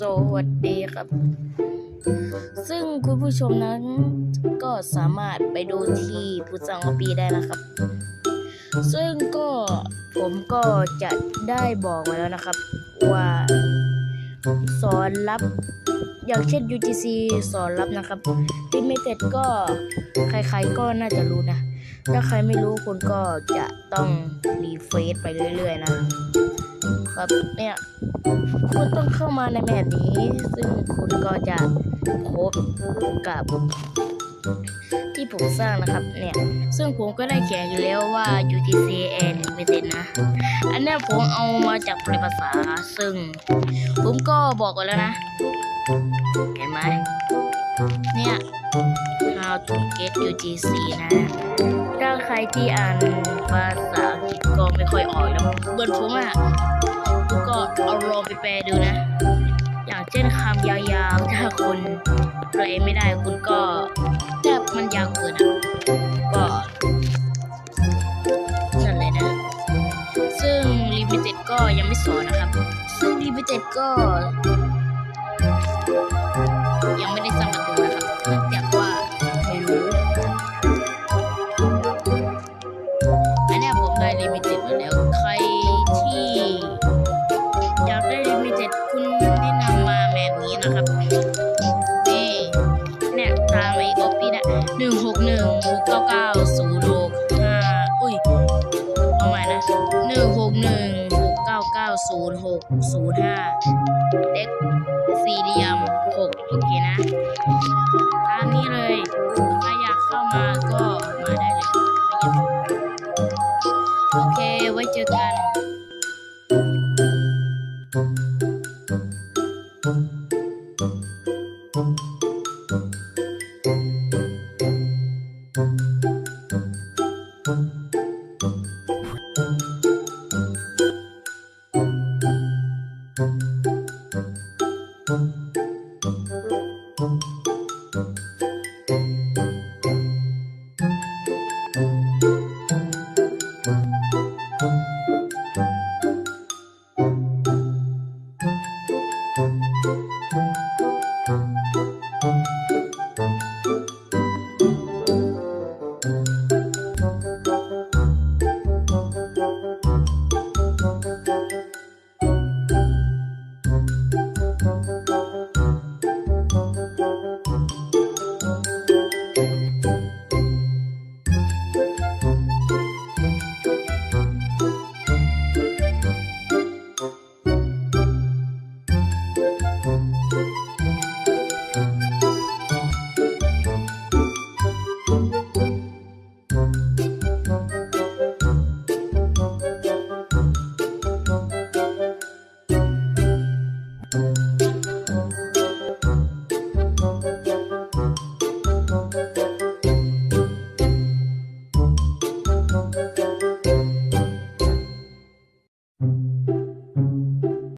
สวัสดีครับ ซึ่งคุณผู้ชมนั้นก็สามารถไปดูที่ผู้สังวปีได้นะครับ ซึ่งก็ผมก็จะได้บอกไว้แล้วนะครับ ว่าสอนรับอย่างเช่น UGC สอนรับนะครับ Limited ก็ใครๆก็น่าจะรู้นะ ถ้าใครไม่รู้คุณก็จะต้องรีเฟซไปเรื่อยๆนะครับเนี่ย คุณต้องเข้ามาในแมปนี้ ซึ่งคุณก็จะพบกับที่ผมสร้างนะครับเนี่ย ซึ่งผมก็ได้เขียนอยู่แล้วว่า UTC and Limited นะ อันนี้ผมเอามาจากแปลภาษา ซึ่ง ผมก็บอกกันแล้วนะ เห็นไหม เนี่ย how to get UGC นะ ถ้าใครที่อ่านภาษาอังกฤษก็ไม่ค่อยออกแล้วเบิร์นผมอะ ก็เอาลองไปแปลดูนะ อย่างเช่นคำยาวๆ ถ้าคุณแปลไม่ได้คุณก็ถ้ามันยาวเกินอะก็นั่นเลยนะ ซึ่ง Limited ก็ยังไม่สอนนะครับ ซึ่ง Limited ก็ ยังไม่ได้สร้างประตูนะครับเนื่องจากว่าไม่รู้อันนี้ผมได้ Limited มาแล้ว นะครับ นี่เนี่ยตามไอ้ก๊อปปี้นะหนึ่งหกหนึ่งหกเก้าเก้าศูนย์หกห้าอุ้ยเอาใหม่นะหนึ่งหกหนึ่งหกเก้าเก้าศูนย์หกศูนย์ห้าเด็กสี่เหลี่ยมหกโอเคนะตามนี้เลยใครอยากเข้ามาก็มาได้เลยโอเคไว้เจอกัน Thank Thank you.